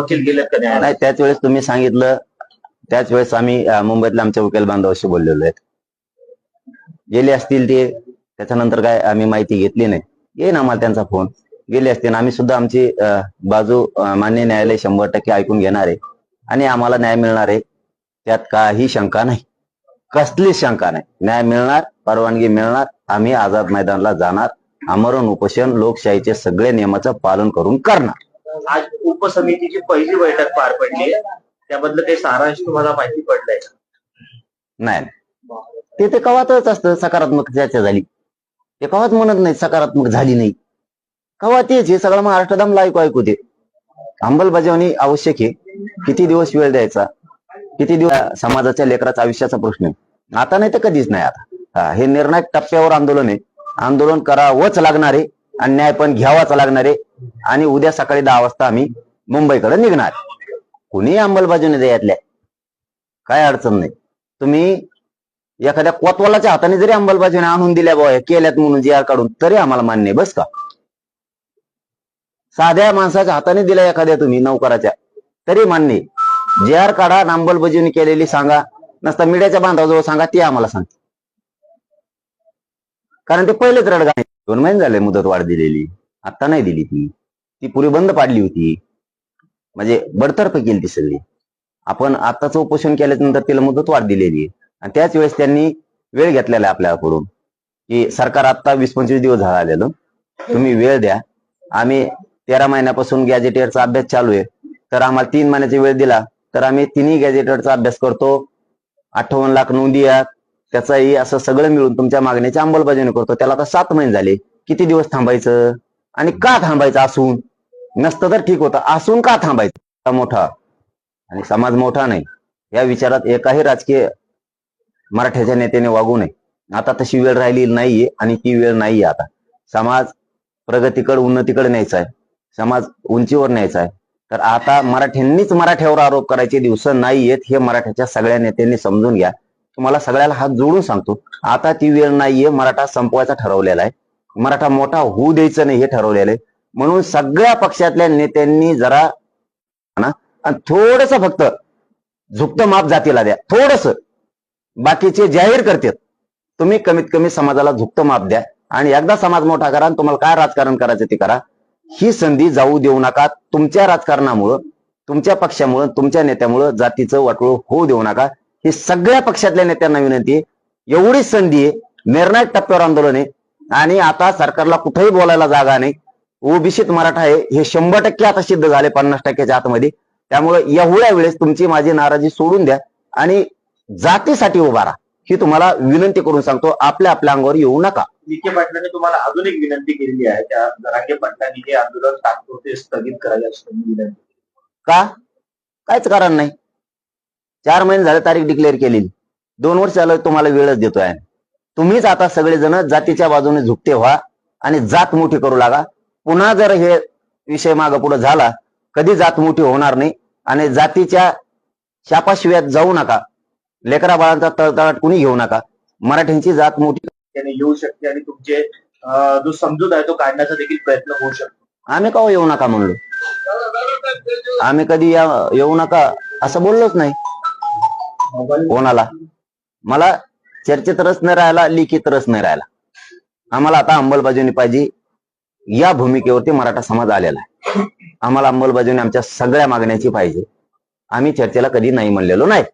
वकील गेलेत का न्यायालयात? नाही त्याच वेळेस तुम्ही सांगितलं त्याच वेळेस आम्ही अं, मुंबईतल्या आमच्या वकील बांधवाशी बोललेलो आहेत. गेले असतील ते त्याच्यानंतर काय आम्ही माहिती घेतली नाही. येईन आम्हाला त्यांचा फोन. गेले असतील आम्ही सुद्धा आमची अं, बाजू अं, मान्य न्यायालय शंभर टक्के ऐकून घेणार आहे. आणि आम्हाला न्याय मिळणार आहे. त्यात काही शंका नाही. कसलीच शंका नाही. न्याय मिळणार परवानगी मिळणार आम्ही आझाद मैदानला जाणार आमरण उपोषण लोकशाहीचे सगळे नियमाचं पालन करून करणार. आज उपसमितीची पहिली बैठक पार पडली त्याबद्दल काही सारांश तुम्हाला माहिती पडलाय नाही. ते ते कवातच असतं सकारात्मक चर्चा झाली. ते कवाच म्हणत नाही सकारात्मक झाली नाही. कवा तेच हे सगळं महाराष्ट्र दमला ऐकू ऐकू ते अंमलबजावणी आवश्यक आहे. किती दिवस वेळ द्यायचा? किती दिवस समाजाच्या लेकराचा आयुष्याचा प्रश्न आहे? आता नाही तर कधीच नाही आता. हे निर्णायक टप्प्यावर आंदोलन आहे. आंदोलन करावंच लागणार आहे. आणि न्याय पण घ्यावाच लागणार आहे. आणि उद्या सकाळी दहा वाजता आम्ही मुंबईकडे निघणार. कुणी अंमलबजावणी द्यायतल्या काय अडचण नाही. तुम्ही एखाद्या कोतवालाच्या हाताने जरी अंमलबजावणी आणून दिल्या बाबा केल्यात म्हणून जी आर काढून तरी आम्हाला मान्य आहे बस का? साध्या माणसाच्या हाताने दिल्या एखाद्या तुम्ही नौकराच्या तरी मान्य आहे. आर काढा अंमलबजावणी केलेली सांगा. नसता मीडियाच्या बांधाजवळ सांगा ती आम्हाला सांगते. कारण ते पहिलेच रडगाणे. दोन महिने झाले मुदत वाढ दिलेली. आता नाही दिली ती. ती पुरी बंद पाडली होती. म्हणजे बडतर्फ केली ती सगळी. आपण आताच उपोषण केल्यानंतर तिला मुदत वाढ दिलेली आणि त्याच वेळेस त्यांनी वेळ घेतलेला आहे आपल्याकडून. की सरकार आता वीस पंचवीस दिवस झाला आलेलं तुम्ही वेळ द्या. आम्ही तेरा महिन्यापासून गॅजेटेअरचा अभ्यास चालू आहे. तर आम्हाला तीन महिन्याचा वेळ दिला. तर आम्ही तिन्ही गॅजेटरचा अभ्यास करतो. अठ्ठावन्न लाख नोंदी या त्याचाही असं सगळं मिळून तुमच्या मागण्याची अंमलबजावणी करतो. त्याला आता सात महिने झाले. किती दिवस थांबायचं? आणि का थांबायचं असून? नसतं तर ठीक होतं. असून का थांबायचं? मोठा. आणि समाज मोठा नाही. या विचारात एकाही राजकीय मराठ्याच्या नेत्याने वागू नये. आता तशी वेळ राहिली नाहीये आणि ती वेळ नाहीये आता. समाज प्रगतीकडे उन्नतीकडे न्यायचा आहे. समाज उंचीवर न्यायचा आहे. तर आता मराठ्यांनीच मराठ्यावर आरोप करायचे दिवस नाहीयेत हे मराठ्याच्या सगळ्या नेत्यांनी समजून घ्या. तुम्हाला सगळ्याला हात जोडून सांगतो. आता ती वेळ नाहीये. मराठा संपवायचा ठरवलेला आहे. मराठा मोठा होऊ द्यायचं नाही हे ठरवलेलं आहे. म्हणून सगळ्या पक्षातल्या नेत्यांनी जरा ना थोडस फक्त झुकतं माप जातीला द्या. थोडस. बाकीचे जाहीर करतात. तुम्ही कमीत कमी समाजाला झुकतं माप द्या. आणि एकदा समाज मोठा करा आणि तुम्हाला काय राजकारण करायचं ते करा. ही संधी जाऊ देऊ नका. तुमच्या राजकारणामुळं तुमच्या पक्षामुळं तुमच्या नेत्यामुळं जातीचं वाटोळ होऊ देऊ नका. ही सगळ्या पक्षातल्या नेत्यांना विनंती आहे. एवढीच संधी आहे. निर्णायक टप्प्यावर आंदोलन आहे. आणि आता सरकारला कुठेही बोलायला जागा नाही. ओबीसीत मराठा आहे हे शंभर टक्के आता सिद्ध झाले पन्नास टक्क्याच्या आतमध्ये. त्यामुळे एवढ्या वेळेस तुमची माझी नाराजी सोडून द्या आणि जातीसाठी उभा राहा. ही तुम्हाला विनंती करून सांगतो आपल्या आपल्या अंगावर येऊ नका. विखे पाटलांनी तुम्हाला अजून एक विनंती केलेली आहे त्या जरांगे पाटलांनी हे आंदोलन तात्पुरते स्थगित करावे अशी त्यांनी विनंती का? काहीच कारण नाही. चार महिने झाले तारीख डिक्लेअर केलेली. दोन वर्ष झालं तुम्हाला वेळच देतोय आहे. तुम्हीच आता सगळेजण जातीच्या बाजूने झुकते व्हा आणि जात मोठी करू लागा. पुन्हा जर हे विषय माग पुढे झाला कधी जात मोठी होणार नाही आणि जातीच्या शापाशिव्यात जाऊ नका. लेकरा बाळांचा तळतळाट कुणी घेऊ नका. मराठ्यांची जात मोठी येऊ शकते आणि तुमचे जो समजूत आहे तो काढण्याचा देखील प्रयत्न होऊ शकतो. आम्ही का हो येऊ नका म्हणलो? आम्ही कधी येऊ नका असं बोललोच नाही. कोणाला? मला चर्चेत रस नाही राहिला लिखित रस नाही राहिला. आम्हाला आता अंमलबजावणी पाहिजे. या भूमिकेवरती मराठा समाज आलेला आहे. आम्हाला अंमलबजावणी आमच्या सगळ्या मागण्याची पाहिजे. आम्ही चर्चेला कधी नाही म्हणलेलो नाही.